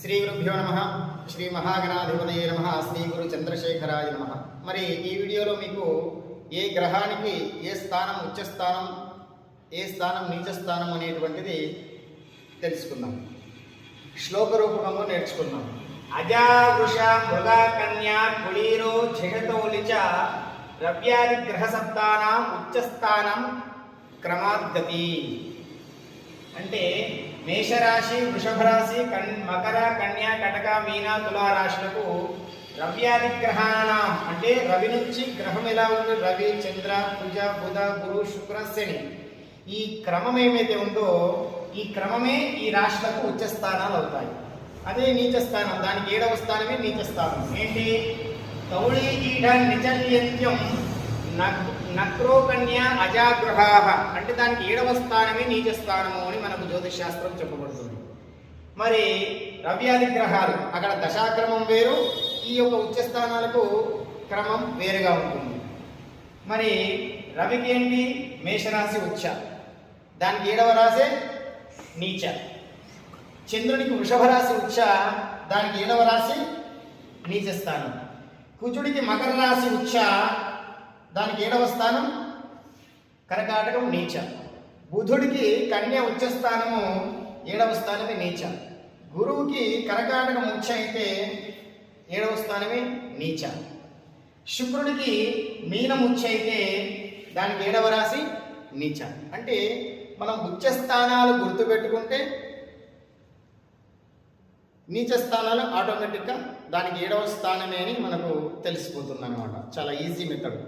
శ్రీ గురుభ్యో నమ. శ్రీ మహాగణాధిపతయ నమ. శ్రీ గురు చంద్రశేఖరాయ నమ. మరి ఈ వీడియోలో మీకు ఏ గ్రహానికి ఏ స్థానం ఉచ్చ స్థానం ఏ స్థానం నీచ స్థానం అనేటువంటిది తెలుసుకుందాం. శ్లోక రూపకంలో నేర్చుకుందాం. అజావృష మృగా కన్యా కుళీరో ఝగతౌలి చ ద్రవ్యాది గ్రహ సప్తానం ఉచ్చస్థానం క్రమాద్గతి. అంటే మేషరాశి వృషభ రాశి కన్ మకర కన్యా కటక మీన తులా రాశులకు రవ్యాది గ్రహాణం అంటే రవి నుంచి గ్రహం ఎలా ఉంది? రవి చంద్ర కుజ బుధ గురు శుక్ర శని. ఈ క్రమం ఏమైతే ఉందో ఈ క్రమమే ఈ రాశులకు ఉచ్చ స్థానాలు అవుతాయి. అదే నీచ స్థానం. దానికి ఏడవ స్థానమే నీచ స్థానం. ఏంటి? తౌళీ ఈఢ నిచల్యంత్యం నక్రో అజాగ్రహాహ అంటే దానికి ఏడవ స్థానమే నీచ స్థానము అని మనకు జ్యోతిషాస్త్రం చెప్పబడుతుంది. మరి రవ్యాది గ్రహాలు అక్కడ దశాక్రమం వేరు ఈ యొక్క ఉచ్చ స్థానాలకు క్రమం వేరుగా ఉంటుంది. మరి రవికి ఏంటి? మేషరాశి ఉచ్చ. దానికి ఏడవ రాశి నీచ. చంద్రునికి వృషభ రాశి ఉచ్చ దానికి ఏడవ రాశి నీచ స్థానం కుజుడికి మకర రాశి ఉచ్చ దానికి ఏడవ స్థానం? కరకాటకం నీచ. బుధుడికి కన్య ఉచ్చ స్థానము ఏడవ స్థానమే నీచ. గురువుకి కర్కాటకం ఉచ్చ అయితే ఏడవ స్థానమే నీచ. శుక్రుడికి మీనం ఉచ్చ అయితే దానికి ఏడవ రాశి నీచ. అంటే మనం ఉచ్చ స్థానాలు గుర్తుపెట్టుకుంటే నీచ స్థానాలు ఆటోమేటిక్గా దానికి ఏడవ స్థానమే అని మనకు తెలిసిపోతుంది అనమాట చాలా ఈజీ మెథడ్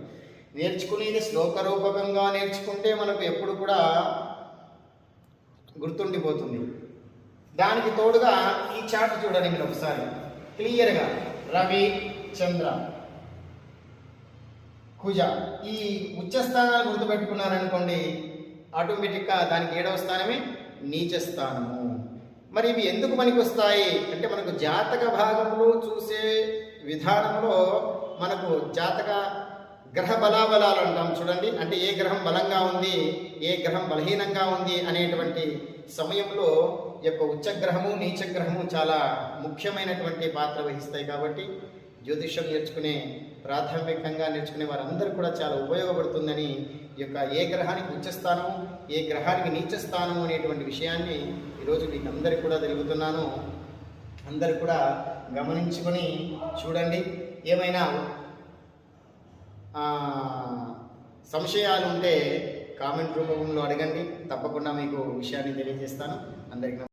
నేర్చుకునేది శ్లోకరూపకంగా నేర్చుకుంటే మనకు ఎప్పుడు కూడా గుర్తుండిపోతుంది. దానికి తోడుగా ఈ చార్ట్ చూడండి మీరు ఒకసారి. క్లియర్గా. రవి చంద్ర కుజ. ఈ ఉచ్చస్థానాలు గుర్తుపెట్టుకున్నారనుకోండి ఆటోమేటిక్గా దానికి ఏడవ స్థానమే నీచ స్థానము. మరి ఇవి ఎందుకు మనకి వస్తాయి అంటే మనకు జాతక భాగంలో చూసే విధానంలో మనకు జాతక గ్రహ బలాబలాలు అంటాం. చూడండి అంటే ఏ గ్రహం బలంగా ఉంది ఏ గ్రహం బలహీనంగా ఉంది అనేటువంటి సమయంలో యొక్క ఉచ్చగ్రహము నీచగ్రహము చాలా ముఖ్యమైనటువంటి పాత్ర వహిస్తాయి కాబట్టి జ్యోతిష్యం నేర్చుకునే ప్రాథమికంగా నేర్చుకునే వారందరూ కూడా చాలా ఉపయోగపడుతుందని ఈ యొక్క ఏ గ్రహానికి ఉచ్చస్థానము ఏ గ్రహానికి నీచస్థానము అనేటువంటి విషయాన్ని ఈరోజు మీకు అందరికి కూడా తెలుగుతున్నాను అందరు కూడా గమనించుకొని చూడండి. ఏమైనా సంశయాలు ఉంటే కామెంట్ రూపంలో అడగండి. తప్పకుండా మీకు విషయాన్ని తెలియజేస్తాను. అందరికీ